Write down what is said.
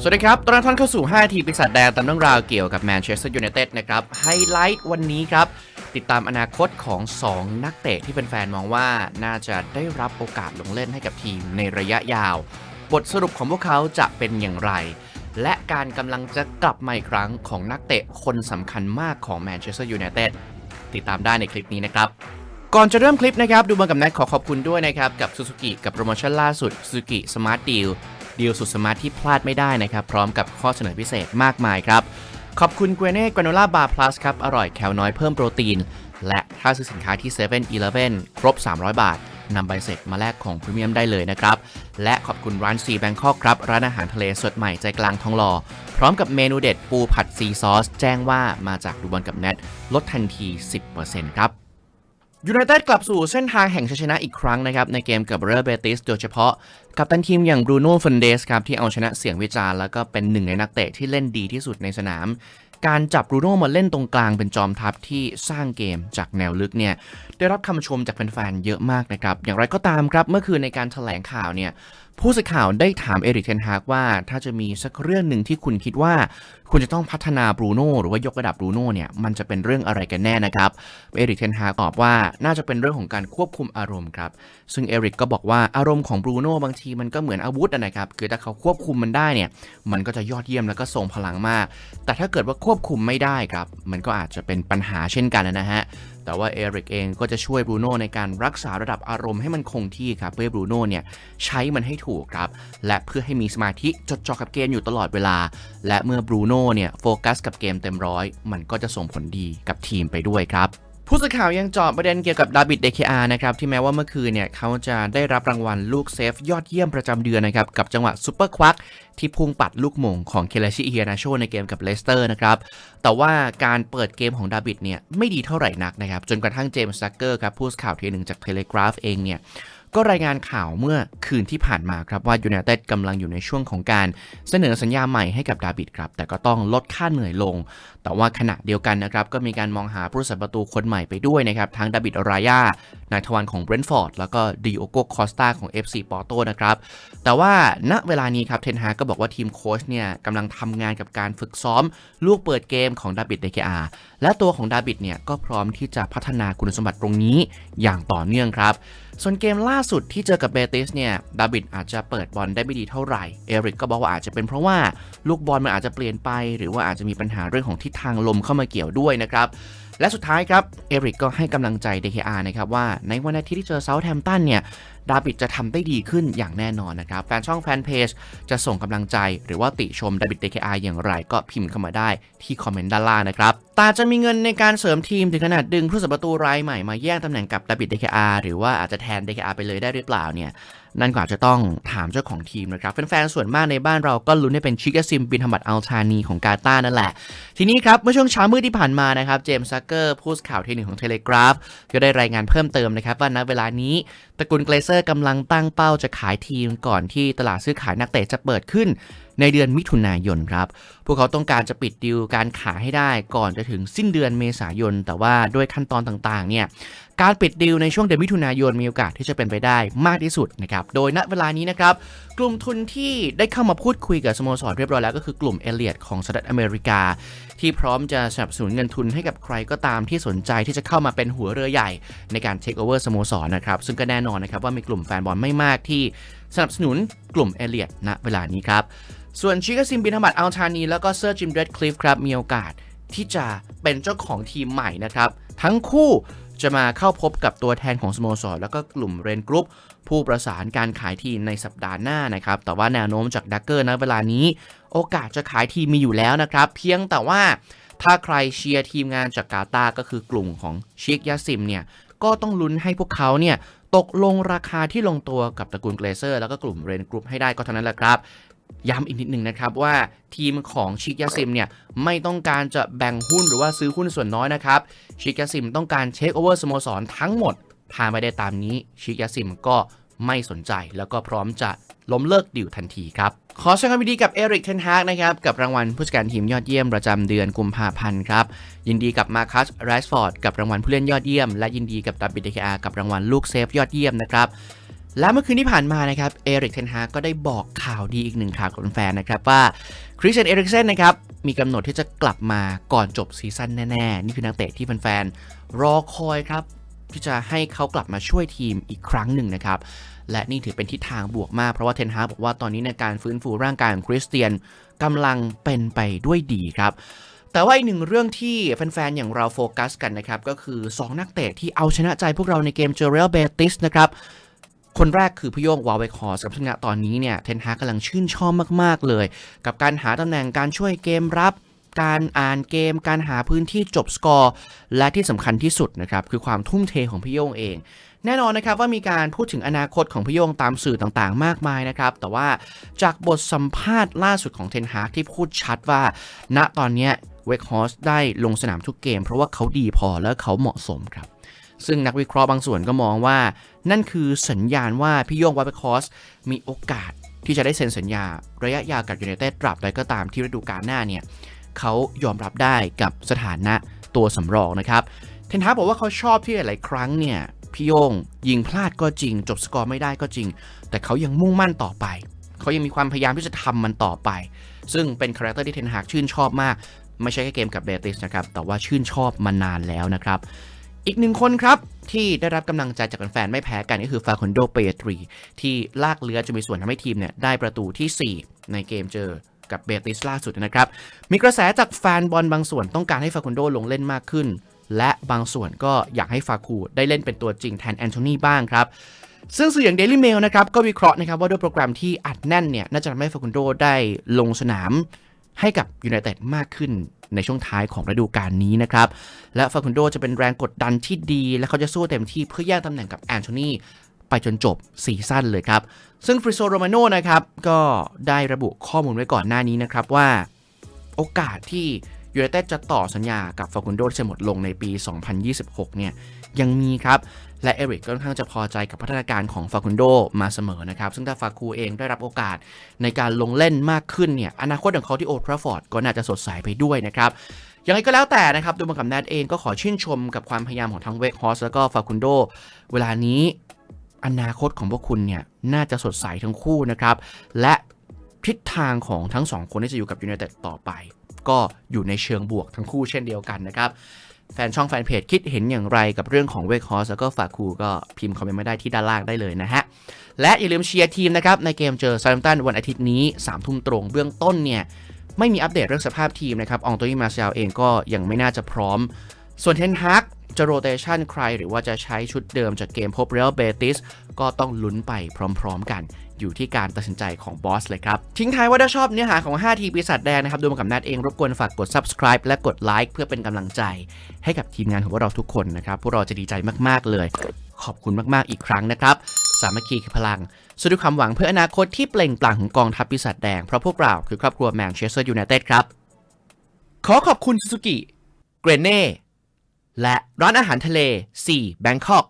สวัสดีครับตอนรับท่านเข้าสู่ 5 ทีปีศาจแดงตามเรื่องราวเกี่ยวกับแมนเชสเตอร์ยูไนเต็ดนะครับ ไฮไลท์วันนี้ครับ ติดตามอนาคตของ 2 นักเตะที่เป็นแฟนมองว่าน่าจะได้รับโอกาสลงเล่นให้กับทีมในระยะยาว บทสรุปของพวกเขาจะเป็นอย่างไร และการกำลังจะกลับมาอีกครั้งของนักเตะคนสำคัญมากของแมนเชสเตอร์ยูไนเต็ดติดตามได้ในคลิปนี้นะครับก่อนจะเริ่มคลิปนะครับ ดูบอลกับแนทขอขอบคุณด้วยนะครับ กับ Suzuki กับโปรโมชั่นล่าสุด Suzuki Smart Deal ดีลสุดสมาร์ทที่พลาดไม่ได้นะครับ พร้อมกับข้อเสนอพิเศษมากมายครับ ขอบคุณเกรเน่กราโนล่าบาร์พลัสครับ อร่อยแคลน้อยเพิ่มโปรตีน และถ้าซื้อสินค้าที่7 e เ e ่ e อครบ 300 บาทนำใบเสร็จมาแลกของพรีเมียมได้เลยนะครับ และขอบคุณร้านซีแบงคอกครับ ร้านอาหารทะเลสดใหม่ใจกลางทองหล่อ พร้อมกับเมนูเด็ดปูผัดซีซอส แจ้งว่ามาจากดูบอลกับแนทลดทันที 10%ครับ ยูไนเต็ดกลับสู่เส้นทางแห่งชัยชนะอีกครั้งนะครับ ในเกมกับเรอเบติสโดยเฉพาะ กับตันทีมอย่างบรูโน่ฟันเดสครับ ที่เอาชนะเสียงวิจารณ์แล้วก็เป็นหนึ่งในนักเตะที่เล่นดีที่สุดในสนาม การจับบรูโน่มาเล่นตรงกลางเป็นจอมทัพที่สร้างเกมจากแนวลึกเนี่ย ได้รับคำชมจากแฟนๆเยอะมากนะครับ อย่างไรก็ตามครับเมื่อคืนในการแถลงข่าวเนี่ย ผู้สื่อข่าวได้ถามเอริกเทนฮากว่า ถ้าจะมีสักเรื่องหนึ่งที่คุณคิดว่า คุณจะต้องพัฒนาบรูโน่หรือว่ายกระดับบรูโน่เนี่ยมันจะเป็นเรื่องอะไรกันแน่นะครับเอริกเทนฮากตอบว่าน่าจะเป็นเรื่องของการควบคุมอารมณ์ครับ ซึ่งเอริกก็บอกว่าอารมณ์ของบรูโน่บางทีมันก็เหมือนอาวุธนะครับคือถ้าเขาควบคุมมันได้เนี่ยมันก็จะยอดเยี่ยมแล้วก็ทรงพลังมาก แต่ถ้าเกิดว่าควบคุมไม่ได้ครับ มันก็อาจจะเป็นปัญหาเช่นกันนะฮะ แต่ว่าเอริกเองก็จะช่วยบรูโน่ในการรักษาระดับอารมณ์ให้มันคงที่ครับ เพื่อให้บรูโน่เนี่ยใช้มันให้ถูกครับ และเพื่อให้มีสมาธิจดจ่อกับเกมอยู่ตลอดเวลา และเมื่อบรูโน่เนี่ยโฟกัสกับเกมเต็มร้อยมันก็จะส่งผลดีกับทีมไปด้วยครับ ผู้สื่อข่าวยังจอบประเด็นเกี่ยวกับดาบิดเดคอานะครับ ที่แม้ว่าเมื่อคืนเนี่ยเขาจะได้รับรางวัลลูกเซฟยอดเยี่ยมประจำเดือนนะครับ กับจังหวะซุปเปอร์ควักที่พุ่งปัดลูกหม่งของเคเลชิเฮียนาโชในเกมกับเลสเตอร์นะครับ แต่ว่าการเปิดเกมของดาบิดเนี่ยไม่ดีเท่าไหร่นักนะครับ จนกระทั่งเจมส์ซักเกอร์ครับผู้สื่อข่าวทีหนึ่งจากเทเลกราฟเองเนี่ย ก็รายงานข่าวเมื่อคืนที่ผ่านมาครับว่ายูไนเต็ดกำลังอยู่ในช่วงของการเสนอสัญญาใหม่ให้กับดาบิดครับ แต่ก็ต้องลดค่าเหนื่อยลง แต่ว่าขณะเดียวกันนะครับ ก็มีการมองหาผู้รักษาประตูคนใหม่ไปด้วยนะครับทั้งดาบิดอารายานายทวันของเบรนท์ฟอร์ดแล้วก็ดิโอโกคอสตาของ FC ปอร์โตนะครับแต่ว่าณเวลานี้ครับเทนฮากก็บอกว่าทีมโค้ชเนี่ยกำลังทำงานกับการฝึกซ้อมลูกเปิดเกมของดาบิดเดคอาและตัวของดาบิดเนี่ยก็พร้อมที่จะพัฒนาคุณสมบัติตรงนี้อย่างต่อเนื่องครับ ส่วนเกมล่าสุดที่เจอกับเบติสเนี่ยดาบิดอาจจะเปิดบอลได้ไม่ดีเท่าไหร่ เอริกก็บอกว่าอาจจะเป็นเพราะว่าลูกบอลมันอาจจะเปลี่ยนไป หรือว่าอาจจะมีปัญหาเรื่องของทิศทางลมเข้ามาเกี่ยวด้วยนะครับ และสุดท้ายครับ เอริกก็ให้กำลังใจ DKR นะครับว่าในวันอาทิตย์ที่เจอเซาท์แฮมป์ตันเนี่ยดาบิดจะทำได้ดีขึ้นอย่างแน่นอนนะครับ แฟนช่องแฟนเพจจะส่งกำลังใจ หรือว่าติชมดาบิด DKR อย่างไรก็พิมพ์เข้ามาได้ที่คอมเมนต์ด้านล่างนะครับตาจะมีเงินในการเสริมทีมถึงขนาดดึงผู้สัประตูรายใหม่มาแย่งตำแหน่งกับดาบิด DKR หรือว่าอาจจะแทน DKR ไปเลยได้หรือเปล่าเนี่ย นั่นก็อาจจะต้องถามเจ้าของทีมนะครับแฟนๆส่วนมากในบ้านเราก็ลุ้นให้เป็นชิกาซิมบินธรรมัดอัลชานีของกาตาร์นั่นแหละ ทีนี้ครับ เมื่อช่วงเช้ามืดที่ผ่านมานะครับเจมส์ซักเกอร์ผู้สื่อข่าวทีหนึ่งของเทเลกราฟก็ได้รายงานเพิ่มเติมนะครับว่าณเวลานี้ตระกูลเกรเซอร์กำลังตั้งเป้าจะขายทีมก่อนที่ตลาดซื้อขายนักเตะจะเปิดขึ้น ในเดือนมิถุนายนครับ พวกเขาต้องการจะปิดดีลการขายให้ได้ก่อนจะถึงสิ้นเดือนเมษายน แต่ว่าด้วยขั้นตอนต่างๆ เนี่ยการปิดดีลในช่วงเดือนมิถุนายนมีโอกาสที่จะเป็นไปได้มากที่สุดนะครับ โดยณเวลานี้นะครับ กลุ่มทุนที่ได้เข้ามาพูดคุยกับสโมสรเรียบร้อยแล้วก็คือกลุ่มเอเลียดของสหรัฐอเมริกา ที่พร้อมจะสนับสนุนเงินทุนให้กับใครก็ตามที่สนใจที่จะเข้ามาเป็นหัวเรือใหญ่ในการเทคโอเวอร์สโมสรนะครับ ซึ่งก็แน่นอนนะครับว่ามีกลุ่มแฟนบอลไม่มากที่ สนับสนุนกลุ่มเอเลียดณเวลานี้ครับ ส่วนชิคาซิมบินฮัมบัดอัลชานี แล้วก็เซอร์จิมเรดคลิฟครับมีโอกาสที่จะเป็นเจ้าของทีมใหม่นะครับ ทั้งคู่จะมาเข้าพบกับตัวแทนของสโมสร แล้วก็กลุ่มเรนกรุ๊ปผู้ประสานการขายทีมในสัปดาห์หน้านะครับ แต่ว่าแนวโน้มจากดักเกอร์ณเวลานี้ โอกาสจะขายทีมมีอยู่แล้วนะครับ เพียงแต่ว่าถ้าใครเชียร์ทีมงานจากกาตาก็คือกลุ่มของชิคยาซิมเนี่ยก็ต้องลุ้นให้พวกเขาเนี่ย ตกลงราคาที่ลงตัวกับตระกูลเกรเซอร์แล้วก็กลุ่มเรนกรุ๊ปให้ได้ก็เท่านั้นแหละครับย้ำอีกนิดหนึ่งนะครับว่าทีมของชิกยาซิมเนี่ยไม่ต้องการจะแบ่งหุ้นหรือว่าซื้อหุ้นส่วนน้อยนะครับชิกยาซิมต้องการเช็คโอเวอร์สโมสรทั้งหมดถ้าไปได้ตามนี้ชิกยาซิมก็ ไม่สนใจ แล้วก็พร้อมจะล้มเลิกดิวทันทีครับ ขอแสดงความยินดีกับเอริกเทนฮากนะครับ กับรางวัลผู้จัดการทีมยอดเยี่ยมประจำเดือนกุมภาพันธ์ครับ ยินดีกับมาคัสไรส์ฟอร์ดกับรางวัลผู้เล่นยอดเยี่ยม และยินดีกับดับบิดเคอากับรางวัลลูกเซฟยอดเยี่ยมนะครับและเมื่อคืนที่ผ่านมานะครับเอริกเทนฮากก็ได้บอกข่าวดีอีกหนึ่งข่าวกับแฟนนะครับว่าคริสเตียนเอริกเซนนะครับมีกำหนดที่จะกลับมาก่อนจบซีซั่นแน่ ๆ นี่คือนักเตะที่แฟนๆรอคอยครับ ที่จะให้เขากลับมาช่วยทีมอีกครั้งหนึ่งนะครับ และนี่ถือเป็นทิศทางบวกมากเพราะว่าเทนฮาบอกว่าตอนนี้ในการฟื้นฟูร่างกายของคริสเตียนกำลังเป็นไปด้วยดีครับแต่ว่าอีกหนึ่งเรื่องที่แฟนๆ อย่างเราโฟกัสกันนะครับ ก็คือ 2 นักเตะที่เอาชนะใจพวกเราในเกมเจอเรลเบติสนะครับ คนแรกคือพี่โยงวาเวคอสกับซึ่งณตอนนี้เนี่ย เทนฮากกำลังชื่นชอบมากๆเลย กับการหาตำแหน่งการช่วยเกมรับ การอ่านเกม การหาพื้นที่จบสกอร์และที่สำคัญที่สุดนะครับคือความทุ่มเทของพี่โยงเองแน่นอนนะครับว่ามีการพูดถึงอนาคตของพี่โยงตามสื่อต่างๆ มากมายนะครับ แต่ว่าจากบทสัมภาษณ์ล่าสุดของเทนฮากที่พูดชัดว่า ณตอนนี้เวกฮอสได้ลงสนามทุกเกม เพราะว่าเขาดีพอและเขาเหมาะสมครับ ซึ่งนักวิเคราะห์บางส่วนก็มองว่า นั่นคือสัญญาณว่าพี่โยงวัตเปคอสมีโอกาสที่จะได้เซ็นสัญญา ระยะยาวกับยูไนเต็ดตราบใดก็ตามที่ฤดูกาลหน้าเนี่ย เขายอมรับได้กับสถานะตัวสำรองนะครับ เทนฮาบอกว่าเขาชอบที่หลาย ๆ ครั้งเนี่ยพี่โยงยิงพลาดก็จริง จบสกอร์ไม่ได้ก็จริง แต่เขายังมุ่งมั่นต่อไปเขายังมีความพยายามที่จะทำมันต่อไป ซึ่งเป็นคาแรคเตอร์ที่เทนฮากชื่นชอบมาก ไม่ใช่แค่เกมกับเบติสนะครับ แต่ว่าชื่นชอบมานานแล้วนะครับ อีกหนึ่งคนครับที่ได้รับกำลังใจจากแฟนไม่แพ้กันก็คือฟาคอนโดเปตรีที่ลากเรือจะมีส่วนทำให้ทีมเนี่ยได้ประตูทีสี่4 ในเกมเจอ กับเบติสล่าสุดนะครับ มีกระแสจากแฟนบอลบางส่วนต้องการให้ฟาคอนโดลงเล่นมากขึ้น และบางส่วนก็อยากให้ฟาคูได้เล่นเป็นตัวจริงแทนแอนโทนีบ้างครับซึ่งสื่ออย่าง Daily Mail นะครับก็วิเคราะห์นะครับว่าด้วยโปรแกรมที่อัดแน่นเนี่ยน่าจะทำให้ฟาคุนโดได้ลงสนามให้กับยูไนเต็ดมากขึ้นในช่วงท้ายของฤดูกาลนี้นะครับ และฟาคุนโดจะเป็นแรงกดดันที่ดี และเขาจะสู้เต็มที่เพื่อแย่งตำแหน่งกับแอนโทนี ไปจนจบซีซั่นเลยครับ ซึ่งฟริโซโรมาโนนะครับ ก็ได้ระบุข้อมูลไว้ก่อนหน้านี้นะครับว่า โอกาสที่ยูไนเต็ดจะต่อสัญญากับฟาคุนโดจะหมดลงในปี 2026 เนี่ยยังมีครับ และเอริกก็ค่อนข้างจะพอใจกับพัฒนาการของฟาคุนโดมาเสมอนะครับ ซึ่งถ้าฟาคูเองได้รับโอกาสในการลงเล่นมากขึ้นเนี่ยอนาคตของเขาที่โอทราฟอร์ดก็น่าจะสดใสไปด้วยนะครับย่างไรก็แล้วแต่นะครับดูมากับแนทเองก็ขอชื่นชมกับความพยายามของทั้งเวกฮอสแล้วก็ฟาคุนโด เวลานี้ อนาคตของพวกคุณเนี่ยน่าจะสดใสทั้งคู่นะครับ และทิศทางของทั้งสองคนที่จะอยู่กับยูไนเต็ดต่อไป ก็อยู่ในเชิงบวกทั้งคู่เช่นเดียวกันนะครับแฟนช่องแฟนเพจคิดเห็นอย่างไรกับเรื่องของเวกฮอสแล้วก็ฝากครูก็พิมพ์คอมเมนต์มาได้ที่ด้านล่างได้เลยนะฮะ และอย่าลืมเชียร์ทีมนะครับ ในเกมเจอซาร์ตันวันอาทิตย์นี้3ามทุ่มตรงเบื้องต้นเนี่ย ไม่มีอัปเดตเรื่องสภาพทีมนะครับ อองโตนี่มาเซลเองก็ยังไม่น่าจะพร้อม ส่วนเทนฮัก จะโรเตชันใครหรือว่าจะใช้ชุดเดิมจากเกมพบเรอัลเบติสก็ต้องลุ้นไปพร้อมๆกันอยู่ที่การตัดสินใจของบอสเลยครับ ทิ้งท้ายว่าถ้าชอบเนื้อหาของ 5 ทีปีศาจแดงนะครับ ดูมากับนัดเองรบกวนฝากกด subscribe และกดไลค์เพื่อเป็นกำลังใจ ให้กับทีมงานของพวกเราทุกคนนะครับ พวกเราจะดีใจมาก ๆ เลย ขอบคุณมาก ๆ อีกครั้งนะครับ สามัคคีคือพลังสู้ด้วยความหวังเพื่ออนาคตที่เปล่งปลั่งของกองทัพปีศาจแดง เพราะพวกเราคือครอบครัวแมนเชสเตอร์ยูไนเต็ดครับ ขอขอบคุณซูซูกิ เกรเน่ และร้านอาหารทะเล 4 Bangkok